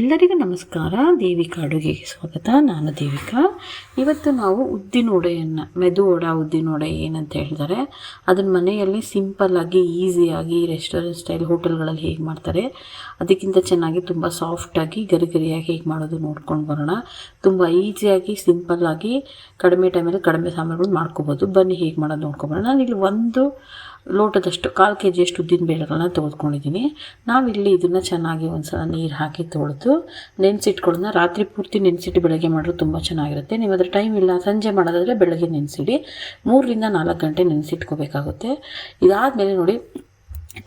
ಎಲ್ಲರಿಗೂ ನಮಸ್ಕಾರ. ದೇವಿಕಾ ಅಡುಗೆಗೆ ಸ್ವಾಗತ. ನಾನು ದೇವಿಕಾ. ಇವತ್ತು ನಾವು ಉದ್ದಿನ ವಡೆಯನ್ನು ಮೆದು ವಡ ಉದ್ದಿನ ವಡೆ ಏನಂತ ಹೇಳಿದರೆ ಅದನ್ನು ಮನೆಯಲ್ಲಿ ಸಿಂಪಲ್ಲಾಗಿ ಈಸಿಯಾಗಿ ರೆಸ್ಟೋರೆಂಟ್ ಸ್ಟೈಲ್ ಹೋಟೆಲ್ಗಳಲ್ಲಿ ಹೇಗೆ ಮಾಡ್ತಾರೆ, ಅದಕ್ಕಿಂತ ಚೆನ್ನಾಗಿ ತುಂಬ ಸಾಫ್ಟಾಗಿ ಗರಿ ಗರಿಯಾಗಿ ಹೇಗೆ ಮಾಡೋದು ನೋಡ್ಕೊಂಡು ಬರೋಣ. ತುಂಬ ಈಸಿಯಾಗಿ ಸಿಂಪಲ್ಲಾಗಿ ಕಡಿಮೆ ಟೈಮಲ್ಲಿ ಕಡಿಮೆ ಸಾಮಾನುಗಳು ಮಾಡ್ಕೋಬೋದು. ಬನ್ನಿ ಹೇಗೆ ಮಾಡೋದು ನೋಡ್ಕೊಂಬರೋಣ ಇಲ್ಲಿ ಒಂದು ಲೋಟದಷ್ಟು ಕಾಲು ಕೆ ಜಿಯಷ್ಟು ಉದ್ದಿನ ಬೇಳೆಗಳನ್ನ ತೆಗೆದುಕೊಂಡಿದ್ದೀನಿ. ನಾವಿಲ್ಲಿ ಇದನ್ನು ಚೆನ್ನಾಗಿ ಒಂದು ಸಲ ನೀರು ಹಾಕಿ ತೊಳೆದು ನೆನೆಸಿಟ್ಕೊಳ್ಳೋಣ. ರಾತ್ರಿ ಪೂರ್ತಿ ನೆನೆಸಿಟ್ಟು ಬೆಳಗ್ಗೆ ಮಾಡಿದ್ರೆ ತುಂಬ ಚೆನ್ನಾಗಿರುತ್ತೆ. ನೀವು ಟೈಮ್ ಇಲ್ಲ, ಸಂಜೆ ಮಾಡೋದಾದರೆ ಬೆಳಗ್ಗೆ ನೆನೆಸಿಡಿ. ಮೂರರಿಂದ ನಾಲ್ಕು ಗಂಟೆ ನೆನೆಸಿಟ್ಕೋಬೇಕಾಗುತ್ತೆ. ಇದಾದಮೇಲೆ ನೋಡಿ,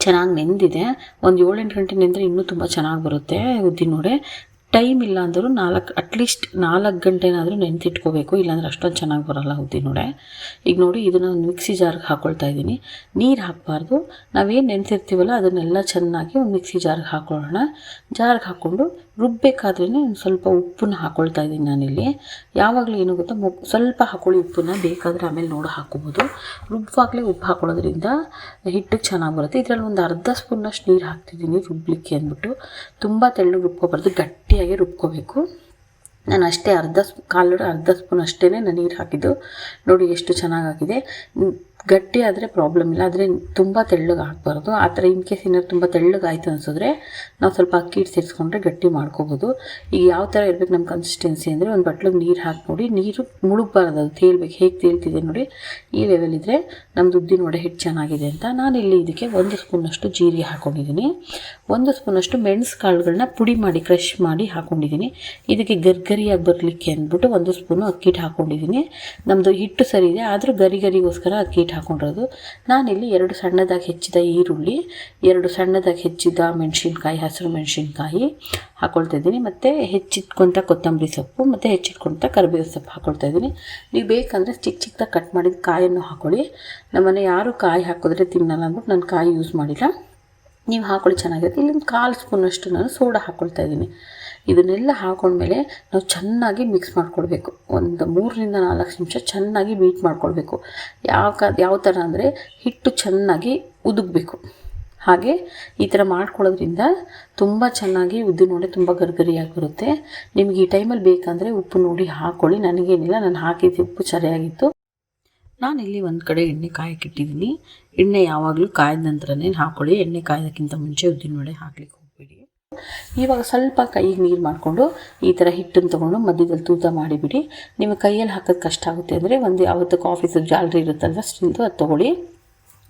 ಚೆನ್ನಾಗಿ ನೆಂದಿದೆ. ಒಂದು ಏಳೆಂಟು ಗಂಟೆ ನೆಂದರೆ ಇನ್ನೂ ತುಂಬ ಚೆನ್ನಾಗಿ ಬರುತ್ತೆ ಉದ್ದಿನ ವಡೆ ಟೈಮ್ ಇಲ್ಲ ಅಂದರೂ ನಾಲ್ಕು ಅಟ್ಲೀಸ್ಟ್ ನಾಲ್ಕು ಗಂಟೆನಾದರೂ ನೆನೆಸಿಟ್ಕೋಬೇಕು, ಇಲ್ಲಾಂದ್ರೆ ಅಷ್ಟೊಂದು ಚೆನ್ನಾಗಿ ಬರೋಲ್ಲ ಉದ್ದಿ ನೋಡೆ. ಈಗ ನೋಡಿ, ಇದನ್ನು ಒಂದು ಮಿಕ್ಸಿ ಜಾರ್ಗೆ ಹಾಕ್ಕೊಳ್ತಾ ಇದ್ದೀನಿ. ನೀರು ಹಾಕಬಾರ್ದು. ನಾವೇನು ನೆನೆಸಿರ್ತೀವಲ್ಲ, ಅದನ್ನೆಲ್ಲ ಚೆನ್ನಾಗಿ ಒಂದು ಮಿಕ್ಸಿ ಜಾರ್ಗೆ ಹಾಕೊಳ್ಳೋಣ. ಜಾರ್ಗೆ ಹಾಕ್ಕೊಂಡು ರುಬ್ಬಬೇಕಾದ್ರೇ ಒಂದು ಸ್ವಲ್ಪ ಉಪ್ಪನ್ನ ಹಾಕ್ಕೊಳ್ತಾ ಇದ್ದೀನಿ ನಾನಿಲ್ಲಿ. ಯಾವಾಗಲೂ ಏನು ಗೊತ್ತಾ ಸ್ವಲ್ಪ ಹಾಕೊಳ್ಳಿ ಉಪ್ಪನ್ನ, ಬೇಕಾದರೆ ಆಮೇಲೆ ನೋಡಿ ಹಾಕ್ಕೋಬೋದು. ರುಬ್ಬವಾಗಲೇ ಉಪ್ಪು ಹಾಕೊಳ್ಳೋದ್ರಿಂದ ಹಿಟ್ಟಿಗೆ ಚೆನ್ನಾಗಿ ಬರುತ್ತೆ. ಇದರಲ್ಲಿ ಒಂದು ಅರ್ಧ ಸ್ಪೂನಷ್ಟು ನೀರು ಹಾಕ್ತಿದ್ದೀನಿ ರುಬ್ಬಲಿಕ್ಕೆ ಅಂದ್ಬಿಟ್ಟು. ತುಂಬ ತೆಳ್ಳಗೆ ರುಬ್ಕೊಬಾರ್ದು ಗಟ್ಟಿಯಾಗಿ ರುಬ್ಕೋಬೇಕು. ನಾನು ಅಷ್ಟೇ ಅರ್ಧ ಸ್ಪೂ ಕಾಲು ಅರ್ಧ ಸ್ಪೂನ್ ಅಷ್ಟೇ ನಾನು ನೀರು ಹಾಕಿದ್ದು. ನೋಡಿ ಎಷ್ಟು ಚೆನ್ನಾಗಾಗಿದೆ. ಗಟ್ಟಿ ಆದರೆ ಪ್ರಾಬ್ಲಮ್ ಇಲ್ಲ. ಆದರೆ ತುಂಬ ತೆಳ್ಳಗೆ ಹಾಕ್ಬಾರ್ದು. ಆ ಥರ ಇನ್ ಕೇಸ್ ಏನಾದ್ರು ತುಂಬ ತೆಳ್ಳಗಾಯಿತು ಅನಿಸಿದ್ರೆ ನಾವು ಸ್ವಲ್ಪ ಅಕ್ಕಿ ಹಿಟ್ಟು ಸೇರಿಸ್ಕೊಂಡ್ರೆ ಗಟ್ಟಿ ಮಾಡ್ಕೋಬೋದು. ಈಗ ಯಾವ ಥರ ಇರಬೇಕು ನಮ್ಮ ಕನ್ಸಿಸ್ಟೆನ್ಸಿ ಅಂದರೆ ಒಂದು ಬಟ್ಲಿಗೆ ನೀರು ಹಾಕಿ ನೋಡಿ. ನೀರು ಮುಳುಗಬಾರ್ದು, ಅದು ತೇಲ್ಬೇಕು. ಹೇಗೆ ತೇಲ್ತಿದೆ ನೋಡಿ. ಈ ಲೆವೆಲ್ ಇದ್ದರೆ ನಮ್ಮದು ಉದ್ದಿನ ವಡೆ ಹಿಟ್ಟು ಚೆನ್ನಾಗಿದೆ ಅಂತ ನಾನು ಇಲ್ಲಿ ಇದಕ್ಕೆ ಒಂದು ಸ್ಪೂನಷ್ಟು ಜೀರಿಗೆ ಹಾಕ್ಕೊಂಡಿದ್ದೀನಿ ಒಂದು ಸ್ಪೂನಷ್ಟು ಮೆಣಸು ಕಾಳುಗಳನ್ನ ಪುಡಿ ಮಾಡಿ, ಕ್ರಷ್ ಮಾಡಿ ಹಾಕ್ಕೊಂಡಿದ್ದೀನಿ ಇದಕ್ಕೆ ಗರ್ಗರಿಯಾಗಿ ಬರಲಿಕ್ಕೆ ಅಂದ್ಬಿಟ್ಟು ಒಂದು ಸ್ಪೂನು ಅಕ್ಕಿ ಹಿಟ್ಟು ಹಾಕ್ಕೊಂಡಿದ್ದೀನಿ ನಮ್ಮದು ಹಿಟ್ಟು ಸರಿ ಇದೆ, ಆದರೂ ಗರಿ ಗರಿಗೋಸ್ಕರ ಅಕ್ಕಿ ಹಿಟ್ಟು ಹಾಕ್ಕೊಂಡಿರೋದು ನಾನಿಲ್ಲಿ ಎರಡು ಸಣ್ಣದಾಗಿ ಹೆಚ್ಚಿದ ಈರುಳ್ಳಿ, ಎರಡು ಸಣ್ಣದಾಗಿ ಹೆಚ್ಚಿದ ಮೆಣಸಿನ್ಕಾಯಿ, ಹಸಿರು ಮೆಣಸಿನ್ಕಾಯಿ ಹಾಕ್ಕೊಳ್ತಾ ಇದ್ದೀನಿ. ಮತ್ತು ಹೆಚ್ಚಿಟ್ಕೊಂತ ಕೊತ್ತಂಬರಿ ಸೊಪ್ಪು, ಮತ್ತು ಹೆಚ್ಚಿಟ್ಕೊಂತ ಕರಿಬೇವು ಸೊಪ್ಪು ಹಾಕ್ಕೊಳ್ತಾ ಇದ್ದೀನಿ. ನೀವು ಬೇಕಂದರೆ ಚಿಕ್ಕ ಚಿಕ್ಕದಾಗಿ ಕಟ್ ಮಾಡಿದ ಕಾಯನ್ನು ಹಾಕ್ಕೊಳ್ಳಿ ನಮ್ಮನೆ ಯಾರು ಕಾಯಿ ಹಾಕಿದ್ರೆ ತಿನ್ನಲ್ಲ ಅಂದ್ಬಿಟ್ಟು ನಾನು ಕಾಯಿ ಯೂಸ್ ಮಾಡಿಲ್ಲ. ನೀವು ಹಾಕೊಳ್ಳಿ ಚೆನ್ನಾಗಿರುತ್ತೆ. ಇಲ್ಲೊಂದು ಕಾಲು ಸ್ಪೂನಷ್ಟು ನಾನು ಸೋಡಾ ಹಾಕ್ಕೊಳ್ತಾ ಇದ್ದೀನಿ. ಇದನ್ನೆಲ್ಲ ಹಾಕೊಂಡ್ಮೇಲೆ ನಾವು ಚೆನ್ನಾಗಿ ಮಿಕ್ಸ್ ಮಾಡ್ಕೊಳ್ಬೇಕು ಒಂದು ಮೂರರಿಂದ ನಾಲ್ಕು ನಿಮಿಷ ಚೆನ್ನಾಗಿ ಬೀಟ್ ಮಾಡ್ಕೊಳ್ಬೇಕು. ಯಾವ ಕ ಯಾವ ಥರ ಅಂದರೆ ಹಿಟ್ಟು ಚೆನ್ನಾಗಿ ಉದುಗಬೇಕು. ಹಾಗೆ ಈ ಥರ ಮಾಡ್ಕೊಳ್ಳೋದ್ರಿಂದ ತುಂಬ ಚೆನ್ನಾಗಿ ಉದ್ದು ನೋಡಿ ತುಂಬ ಗರ್ಗರಿಯಾಗಿ ಬರುತ್ತೆ ನಿಮಗೆ ಈ ಟೈಮಲ್ಲಿ ಬೇಕಂದರೆ ಉಪ್ಪು ನೋಡಿ ಹಾಕ್ಕೊಳ್ಳಿ ನನಗೇನಿಲ್ಲ, ನಾನು ಹಾಕಿದ್ದು ಉಪ್ಪು ಸರಿಯಾಗಿತ್ತು. ನಾನಿಲ್ಲಿ ಒಂದು ಕಡೆ ಎಣ್ಣೆ ಕಾಯಕ್ಕಿಟ್ಟಿದ್ದೀನಿ ಎಣ್ಣೆ ಯಾವಾಗಲೂ ಕಾಯ್ದ ನಂತರನೇ ಹಾಕ್ಕೊಳ್ಳಿ ಎಣ್ಣೆ ಕಾಯೋದಕ್ಕಿಂತ ಮುಂಚೆ ಉದ್ದಿನ ವಡೆ ಹಾಕ್ಲಿಕ್ಕೆ ಹೋಗಬೇಡಿ. ಇವಾಗ ಸ್ವಲ್ಪ ಕೈಗೆ ನೀರು ಮಾಡಿಕೊಂಡು ಈ ಥರ ಹಿಟ್ಟನ್ನು ತೊಗೊಂಡು ಮಧ್ಯದಲ್ಲಿ ತೂತ ಮಾಡಿಬಿಡಿ. ನಿಮ್ಮ ಕೈಯಲ್ಲಿ ಹಾಕೋದು ಕಷ್ಟ ಆಗುತ್ತೆ ಅಂದರೆ ಒಂದು ಯಾವತ್ತು ಕಾಫೀಸು ಜಾಲರಿ ಇರುತ್ತಲ್ವ ಸ್ಟಿಂದು ಅದು ತೊಗೊಳ್ಳಿ.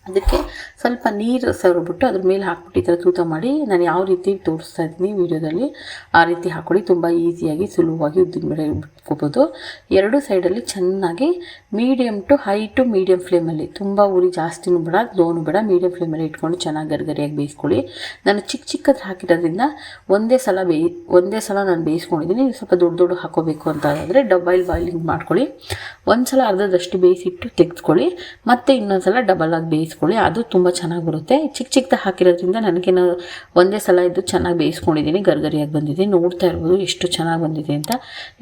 ಅದಕ್ಕೆ ಸ್ವಲ್ಪ ನೀರು ಸವರ್ಬಿಟ್ಟು ಅದ್ರ ಮೇಲೆ ಹಾಕ್ಬಿಟ್ಟು ಈ ಥರ ತೂತ ಮಾಡಿ ನಾನು ಯಾವ ರೀತಿ ತೋರಿಸ್ತಾ ಇದ್ದೀನಿ ವೀಡಿಯೋದಲ್ಲಿ, ಆ ರೀತಿ ಹಾಕ್ಕೊಳ್ಳಿ ತುಂಬ ಈಸಿಯಾಗಿ ಸುಲಭವಾಗಿ ಉದ್ದಿನ ಬೇಳೆ ಬಿಟ್ಕೋಬೋದು ಎರಡು ಸೈಡಲ್ಲಿ ಚೆನ್ನಾಗಿ medium to high to medium ಫ್ಲೇಮಲ್ಲಿ ತುಂಬ ಉರಿ ಜಾಸ್ತಿನೂ ಬೇಡ ಲೋನು ಬೇಡ ಮೀಡಿಯಮ್ ಫ್ಲೇಮಲ್ಲಿ ಇಟ್ಕೊಂಡು ಚೆನ್ನಾಗಿ ಗರಿಗರಿಯಾಗಿ ಬೇಯಿಸ್ಕೊಳ್ಳಿ. ನಾನು ಚಿಕ್ಕ ಚಿಕ್ಕದು ಹಾಕಿರೋದ್ರಿಂದ ಒಂದೇ ಸಲ ಬೇಯಿ ಒಂದೇ ಸಲ ನಾನು ಬೇಯಿಸ್ಕೊಂಡಿದ್ದೀನಿ. ಸ್ವಲ್ಪ ದೊಡ್ಡ ದೊಡ್ಡ ಹಾಕೋಬೇಕು ಅಂತ ಆದರೆ ಡಬಲ್ ಬಾಯ್ಲಿಂಗ್ ಮಾಡ್ಕೊಳ್ಳಿ. ಒಂದು ಸಲ ಅರ್ಧದಷ್ಟು ಬೇಯಿಸಿಟ್ಟು ತೆಗೆದುಕೊಳ್ಳಿ. ಮತ್ತು ಇನ್ನೊಂದು ಸಲ ಡಬಲ್ ಆಗಿ ಬೇಯಿಸ್ಕೊಳ್ಳಿ. ಅದು ತುಂಬ ಚೆನ್ನಾಗಿ ಬರುತ್ತೆ. ಚಿಕ್ಕ ಚಿಕ್ಕದ ಹಾಕಿರೋದ್ರಿಂದ ನನಗೇನು ಒಂದೇ ಸಲ ಇದ್ದು ಚೆನ್ನಾಗಿ ಬೇಯಿಸ್ಕೊಂಡಿದ್ದೀನಿ ಗರ್ಗರಿಯಾಗಿ ಬಂದಿದೆ ನೋಡ್ತಾ ಇರ್ಬೋದು ಎಷ್ಟು ಚೆನ್ನಾಗಿ ಬಂದಿದೆ ಅಂತ.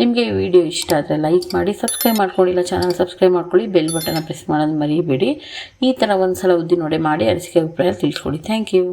ನಿಮಗೆ ಈ ವಿಡಿಯೋ ಇಷ್ಟ ಆದರೆ ಲೈಕ್ ಮಾಡಿ, ಸಬ್ಸ್ಕ್ರೈಬ್ ಮಾಡ್ಕೊಂಡಿಲ್ಲ ಚಾನಲ್ ಸಬ್ಸ್ಕ್ರೈಬ್ ಮಾಡ್ಕೊಳ್ಳಿ, ಬೆಲ್ ಬಟನ್ನ ಪ್ರೆಸ್ ಮಾಡೋದು ಮರಿಬೇಡಿ. ಈ ಥರ ಒಂದು ಸಲ ಉದ್ದಿ ನೋಡಿ ಮಾಡಿ ಅನಿಸಿಕೆ ಅಭಿಪ್ರಾಯ ತಿಳಿಸ್ಕೊಡಿ ಥ್ಯಾಂಕ್ ಯು.